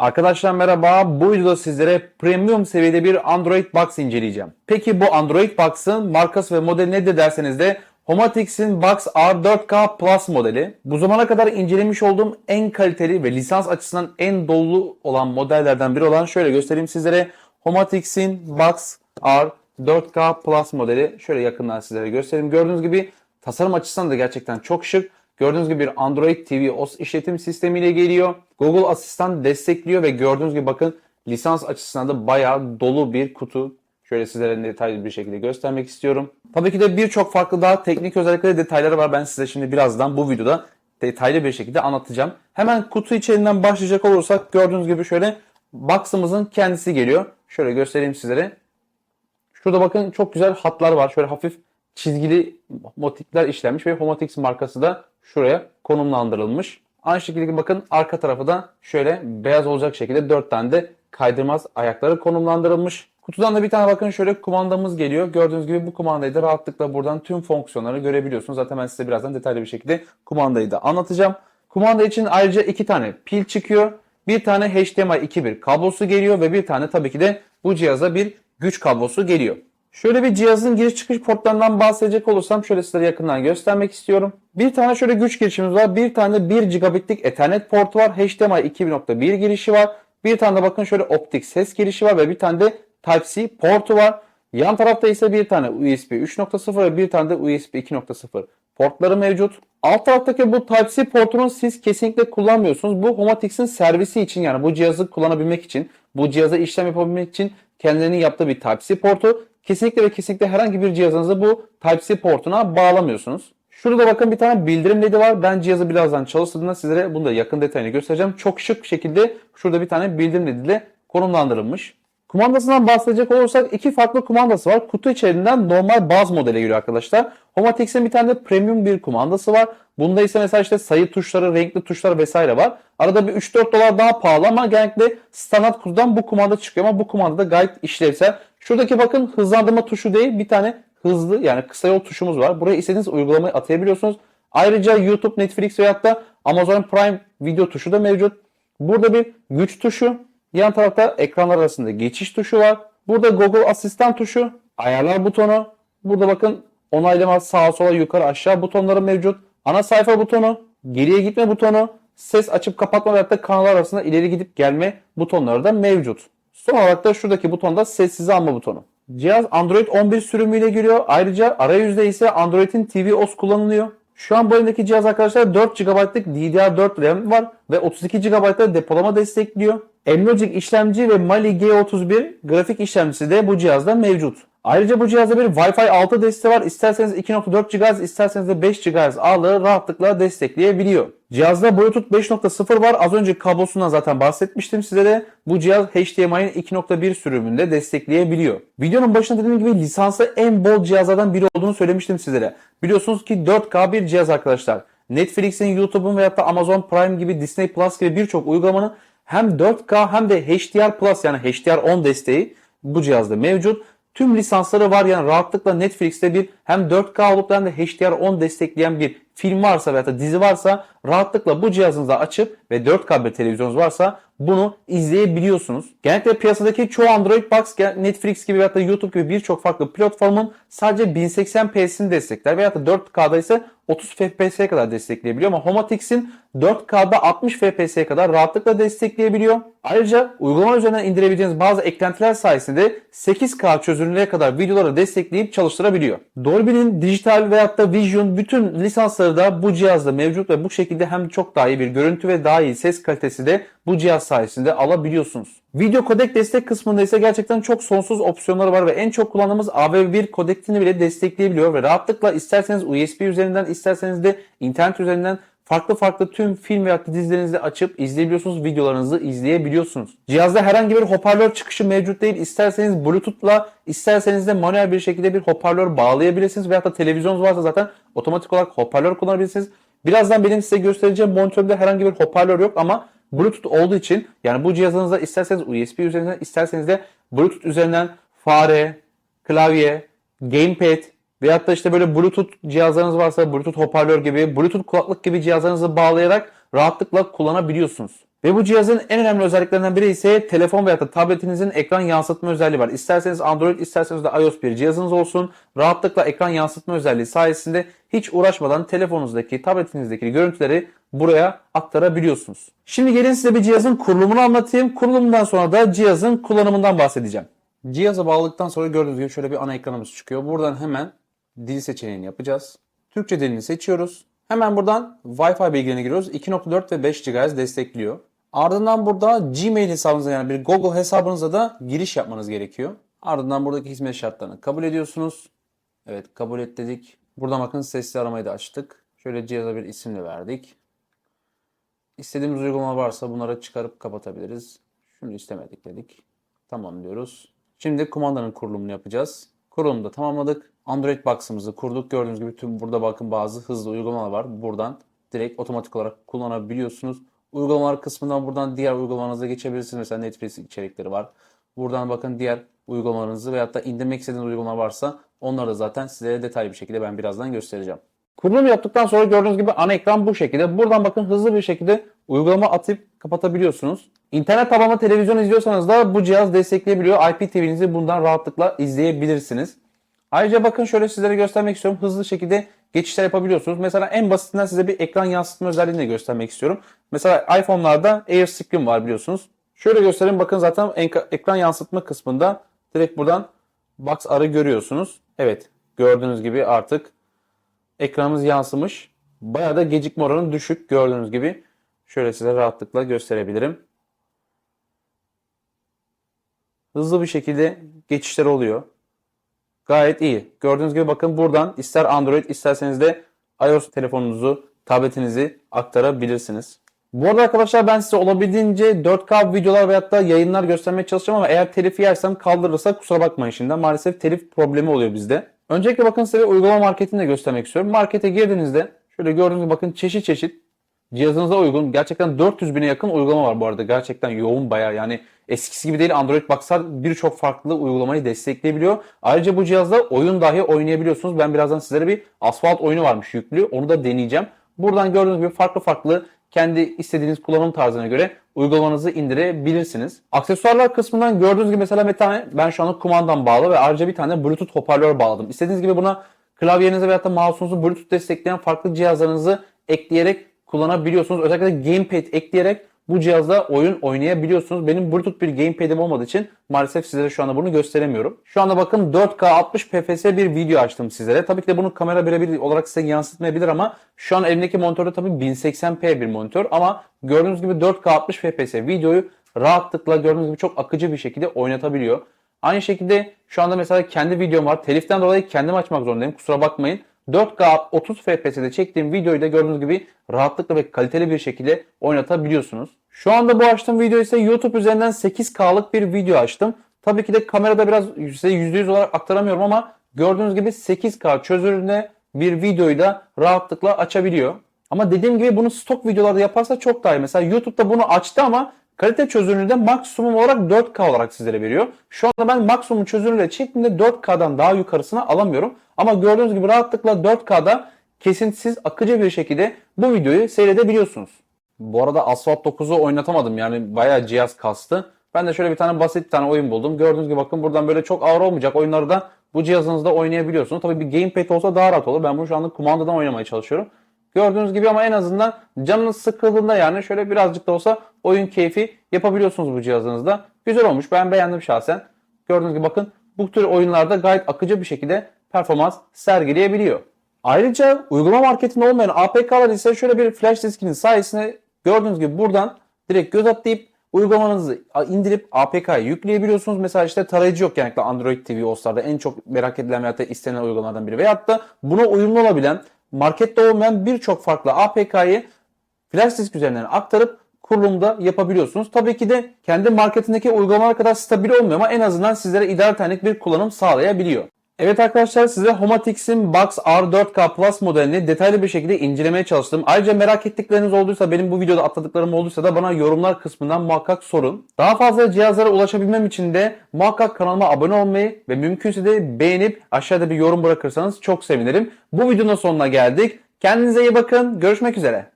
Arkadaşlar merhaba. Bu videoda sizlere premium seviyede bir Android Box inceleyeceğim. Peki bu Android Box'ın markası ve modeli nedir derseniz de Homatix'in Box R4K Plus modeli. Bu zamana kadar incelemiş olduğum en kaliteli ve lisans açısından en dolu olan modellerden biri olan şöyle göstereyim sizlere. Homatix'in Box R4K Plus modeli. Şöyle yakından sizlere göstereyim. Gördüğünüz gibi tasarım açısından da gerçekten çok şık. Gördüğünüz gibi bir Android TV OS işletim sistemiyle geliyor. Google Asistan destekliyor ve gördüğünüz gibi bakın lisans açısından da bayağı dolu bir kutu. Şöyle sizlere detaylı bir şekilde göstermek istiyorum. Tabii ki de birçok farklı daha teknik özellikleri detayları var. Ben size şimdi birazdan bu videoda detaylı bir şekilde anlatacağım. Hemen kutu içeriğinden başlayacak olursak gördüğünüz gibi şöyle box'ımızın kendisi geliyor. Şöyle göstereyim sizlere. Şurada bakın çok güzel hatlar var. Şöyle hafif çizgili motifler işlenmiş ve Homatix markası da şuraya konumlandırılmış. Aynı şekilde bakın arka tarafı da şöyle beyaz olacak şekilde 4 tane de kaydırmaz ayakları konumlandırılmış. Kutudan da bir tane bakın şöyle kumandamız geliyor. Gördüğünüz gibi bu kumandayı da rahatlıkla buradan tüm fonksiyonları görebiliyorsunuz. Zaten ben size birazdan detaylı bir şekilde kumandayı da anlatacağım. Kumanda için ayrıca iki tane pil çıkıyor. Bir tane HDMI 2.1 kablosu geliyor ve bir tane tabii ki de bu cihaza bir güç kablosu geliyor. Şöyle bir cihazın giriş çıkış portlarından bahsedecek olursam şöyle sizlere yakından göstermek istiyorum. Bir tane şöyle güç girişimiz var. Bir tane 1 gigabitlik Ethernet portu var. HDMI 2.1 girişi var. Bir tane de bakın şöyle optik ses girişi var ve bir tane de Type-C portu var. Yan tarafta ise bir tane USB 3.0 ve bir tane de USB 2.0 portları mevcut. Alt taraftaki bu Type-C portunu siz kesinlikle kullanmıyorsunuz. Bu Homatix'in servisi için yani bu cihazı kullanabilmek için, bu cihaza işlem yapabilmek için kendilerinin yaptığı bir Type-C portu. Kesinlikle ve kesinlikle herhangi bir cihazınızı bu Type-C portuna bağlamıyorsunuz. Şurada bakın bir tane bildirim ledi var. Ben cihazı birazdan çalıştırdığımda sizlere bunu da yakın detayını göstereceğim. Çok şık şekilde şurada bir tane bildirim ledi ile konumlandırılmış. Kumandasından bahsedecek olursak iki farklı kumandası var. Kutu içerisinden normal baz modele giriyor arkadaşlar. Homatix'in bir tane de premium bir kumandası var. Bunda ise mesela işte sayı tuşları, renkli tuşlar vesaire var. Arada bir 3-4 dolar daha pahalı ama genellikle standart kutudan bu kumanda çıkıyor ama bu kumanda da gayet işlevsel. Şuradaki bakın hızlandırma tuşu değil bir tane hızlı yani kısa yol tuşumuz var. Buraya istediğiniz uygulamayı atayabiliyorsunuz. Ayrıca YouTube, Netflix veyahut da Amazon Prime video tuşu da mevcut. Burada bir güç tuşu, yan tarafta ekranlar arasında geçiş tuşu var. Burada Google Asistan tuşu, ayarlar butonu. Burada bakın onaylama sağa sola yukarı aşağı butonları mevcut. Ana sayfa butonu, geriye gitme butonu, ses açıp kapatma da kanallar arasında ileri gidip gelme butonları da mevcut. Son olarak da şuradaki butonda sessize alma butonu. Cihaz Android 11 sürümüyle geliyor. Ayrıca arayüzde ise Android'in TV OS kullanılıyor. Şu an bu elimdeki cihaz arkadaşlar 4 GB'lık DDR4 RAM var ve 32 GB'da depolama destekliyor. Amlogic işlemci ve Mali G31 grafik işlemcisi de bu cihazda mevcut. Ayrıca bu cihazda bir Wi-Fi 6 desteği var. İsterseniz 2.4 GHz, isterseniz de 5 GHz ağırlığı rahatlıkla destekleyebiliyor. Cihazda Bluetooth 5.0 var. Az önce kablosundan zaten bahsetmiştim sizlere. Bu cihaz HDMI'nin 2.1 sürümünde destekleyebiliyor. Videonun başında dediğim gibi lisansı en bol cihazlardan biri olduğunu söylemiştim sizlere. Biliyorsunuz ki 4K bir cihaz arkadaşlar. Netflix'in, YouTube'un veyahut da Amazon Prime gibi, Disney Plus gibi birçok uygulamanın hem 4K hem de HDR Plus yani HDR10 desteği bu cihazda mevcut. Tüm lisansları var yani rahatlıkla Netflix'te bir hem 4K olup hem de HDR10 destekleyen bir film varsa veya da dizi varsa rahatlıkla bu cihazınızda açıp ve 4K bir televizyonunuz varsa bunu izleyebiliyorsunuz. Genellikle piyasadaki çoğu Android Box Netflix gibi veya da YouTube gibi birçok farklı platformun sadece 1080p'sini destekler veya da 4K'da ise 30 FPS'ye kadar destekleyebiliyor ama Homatix'in 4K'da 60 FPS'ye kadar rahatlıkla destekleyebiliyor. Ayrıca uygulama üzerinden indirebileceğiniz bazı eklentiler sayesinde 8K çözünürlüğe kadar videoları destekleyip çalıştırabiliyor. Dolby'nin dijital veyahut da Vision bütün lisansları da bu cihazda mevcut ve bu şekilde hem çok daha iyi bir görüntü ve daha iyi ses kalitesi de bu cihaz sayesinde alabiliyorsunuz. Video kodek destek kısmında ise gerçekten çok sonsuz opsiyonları var ve en çok kullandığımız AV1 kodekini bile destekleyebiliyor ve rahatlıkla isterseniz USB üzerinden isterseniz de internet üzerinden farklı farklı tüm film veya dizilerinizi açıp izleyebiliyorsunuz, videolarınızı izleyebiliyorsunuz. Cihazda herhangi bir hoparlör çıkışı mevcut değil. İsterseniz Bluetooth'la, isterseniz de manuel bir şekilde bir hoparlör bağlayabilirsiniz veya da televizyonunuz varsa zaten otomatik olarak hoparlör kullanabilirsiniz. Birazdan benim size göstereceğim monitörümde herhangi bir hoparlör yok ama Bluetooth olduğu için yani bu cihazınızda isterseniz USB üzerinden isterseniz de Bluetooth üzerinden fare, klavye, gamepad veyahut da işte böyle Bluetooth cihazlarınız varsa Bluetooth hoparlör gibi, Bluetooth kulaklık gibi cihazlarınızı bağlayarak rahatlıkla kullanabiliyorsunuz. Ve bu cihazın en önemli özelliklerinden biri ise telefon veya da tabletinizin ekran yansıtma özelliği var. İsterseniz Android isterseniz de iOS bir cihazınız olsun. Rahatlıkla ekran yansıtma özelliği sayesinde hiç uğraşmadan telefonunuzdaki, tabletinizdeki görüntüleri buraya aktarabiliyorsunuz. Şimdi gelin size bir cihazın kurulumunu anlatayım. Kurulumundan sonra da cihazın kullanımından bahsedeceğim. Cihaza bağladıktan sonra gördüğünüz gibi şöyle bir ana ekranımız çıkıyor. Buradan hemen dil seçeneğini yapacağız. Türkçe dilini seçiyoruz. Hemen buradan Wi-Fi bilgilerine giriyoruz. 2.4 ve 5 GHz destekliyor. Ardından burada Gmail hesabınıza yani bir Google hesabınıza da giriş yapmanız gerekiyor. Ardından buradaki hizmet şartlarını kabul ediyorsunuz. Evet kabul et dedik. Buradan bakın sesli aramayı da açtık. Şöyle cihaza bir isim de verdik. İstediğimiz uygulama varsa bunları çıkarıp kapatabiliriz. Şunu istemedik dedik. Tamam diyoruz. Şimdi kumandanın kurulumunu yapacağız. Kurulumu da tamamladık. Android Box'ımızı kurduk. Gördüğünüz gibi tüm burada bakın bazı hızlı uygulamalar var. Buradan direkt otomatik olarak kullanabiliyorsunuz. Uygulamalar kısmından buradan diğer uygulamanıza geçebilirsiniz. Mesela Netflix içerikleri var. Buradan bakın diğer uygulamalarınızı veyahut da indirmek istediğiniz uygulama varsa onları da zaten size detaylı bir şekilde ben birazdan göstereceğim. Kurulum yaptıktan sonra gördüğünüz gibi ana ekran bu şekilde. Buradan bakın hızlı bir şekilde uygulama atıp kapatabiliyorsunuz. İnternet tabanlı televizyon izliyorsanız da bu cihaz destekleyebiliyor. IPTV'nizi bundan rahatlıkla izleyebilirsiniz. Ayrıca bakın şöyle sizlere göstermek istiyorum. Hızlı şekilde geçişler yapabiliyorsunuz. Mesela en basitinden size bir ekran yansıtma özelliğini de göstermek istiyorum. Mesela iPhone'larda Air Screen var biliyorsunuz. Şöyle göstereyim bakın zaten ekran yansıtma kısmında direkt buradan Box R'ı görüyorsunuz. Evet gördüğünüz gibi artık ekranımız yansımış. Bayağı da gecikme oranı düşük gördüğünüz gibi. Şöyle size rahatlıkla gösterebilirim. Hızlı bir şekilde geçişler oluyor. Gayet iyi. Gördüğünüz gibi bakın buradan ister Android isterseniz de iOS telefonunuzu, tabletinizi aktarabilirsiniz. Bu arada arkadaşlar ben size olabildiğince 4K videolar veyahut da yayınlar göstermeye çalışacağım ama eğer telif yersem kaldırırsa kusura bakmayın şimdi. Maalesef telif problemi oluyor bizde. Öncelikle bakın size uygulama marketini de göstermek istiyorum. Markete girdiğinizde şöyle gördüğünüz gibi bakın çeşit çeşit cihazınıza uygun gerçekten 400 bine yakın uygulama var bu arada. Gerçekten yoğun bayağı yani eskisi gibi değil Android Box'lar birçok farklı uygulamayı destekleyebiliyor. Ayrıca bu cihazda oyun dahi oynayabiliyorsunuz. Ben birazdan sizlere bir asfalt oyunu varmış yüklü onu da deneyeceğim. Buradan gördüğünüz gibi farklı farklı kendi istediğiniz kullanım tarzına göre uygulamanızı indirebilirsiniz. Aksesuarlar kısmından gördüğünüz gibi mesela bir tane ben şu anda kumandan bağlı ve ayrıca bir tane Bluetooth hoparlör bağladım. İstediğiniz gibi buna klavyenize veya da mouse'unuzu Bluetooth destekleyen farklı cihazlarınızı ekleyerek kullanabiliyorsunuz. Özellikle gamepad ekleyerek bu cihazda oyun oynayabiliyorsunuz. Benim Bluetooth bir gamepad'im olmadığı için maalesef sizlere şu anda bunu gösteremiyorum. Şu anda bakın 4K 60 PFS bir video açtım sizlere. Tabii ki de bunu kamera birebir olarak size yansıtmayabilir ama şu an elimdeki monitörde tabii 1080p bir monitör ama gördüğünüz gibi 4K 60 FPS videoyu rahatlıkla gördüğünüz gibi çok akıcı bir şekilde oynatabiliyor. Aynı şekilde şu anda mesela kendi videom var. Teliften dolayı kendim açmak zorundayım. Kusura bakmayın. 4K 30 FPS'de çektiğim videoyu da gördüğünüz gibi rahatlıkla ve kaliteli bir şekilde oynatabiliyorsunuz. Şu anda bu açtığım video ise YouTube üzerinden 8K'lık bir video açtım. Tabii ki de kamerada biraz size %100 olarak aktaramıyorum ama gördüğünüz gibi 8K çözünürlüğünde bir videoyu da rahatlıkla açabiliyor. Ama dediğim gibi bunu stok videolarda yaparsa çok daha iyi. Mesela YouTube'da bunu açtı ama kalite çözünürlüğünde maksimum olarak 4K olarak sizlere veriyor. Şu anda ben maksimum çözünürlüğe çektiğimde 4K'dan daha yukarısına alamıyorum. Ama gördüğünüz gibi rahatlıkla 4K'da kesintisiz akıcı bir şekilde bu videoyu seyredebiliyorsunuz. Bu arada Asphalt 9'u oynatamadım yani bayağı cihaz kastı. Ben de şöyle bir tane basit bir tane oyun buldum. Gördüğünüz gibi bakın buradan böyle çok ağır olmayacak oyunları da bu cihazınızda oynayabiliyorsunuz. Tabii bir gamepad olsa daha rahat olur. Ben bunu şu anda kumandadan oynamaya çalışıyorum. Gördüğünüz gibi ama en azından canınız sıkıldığında yani şöyle birazcık da olsa oyun keyfi yapabiliyorsunuz bu cihazınızda. Güzel olmuş. Ben beğendim şahsen. Gördüğünüz gibi bakın bu tür oyunlarda gayet akıcı bir şekilde performans sergileyebiliyor. Ayrıca uygulama marketinde olmayan APK'lar ise şöyle bir flash diskinin sayesinde gördüğünüz gibi buradan direkt göz atlayıp uygulamanızı indirip APK'yı yükleyebiliyorsunuz. Mesela işte tarayıcı yok genellikle Android TV OS'larda en çok merak edilen veyahut da istenen uygulamalardan biri. Veyahut da buna uyumlu olabilen markette olmayan birçok farklı APK'yı flash disk üzerinden aktarıp kurulumda yapabiliyorsunuz. Tabii ki de kendi marketindeki uygulamalar kadar stabil olmuyor ama en azından sizlere ideal tenlik bir kullanım sağlayabiliyor. Evet arkadaşlar size Homatix'in Box R4K Plus modelini detaylı bir şekilde incelemeye çalıştım. Ayrıca merak ettikleriniz olduysa benim bu videoda atladıklarım olduysa da bana yorumlar kısmından muhakkak sorun. Daha fazla cihazlara ulaşabilmem için de muhakkak kanalıma abone olmayı ve mümkünse de beğenip aşağıda bir yorum bırakırsanız çok sevinirim. Bu videonun sonuna geldik. Kendinize iyi bakın. Görüşmek üzere.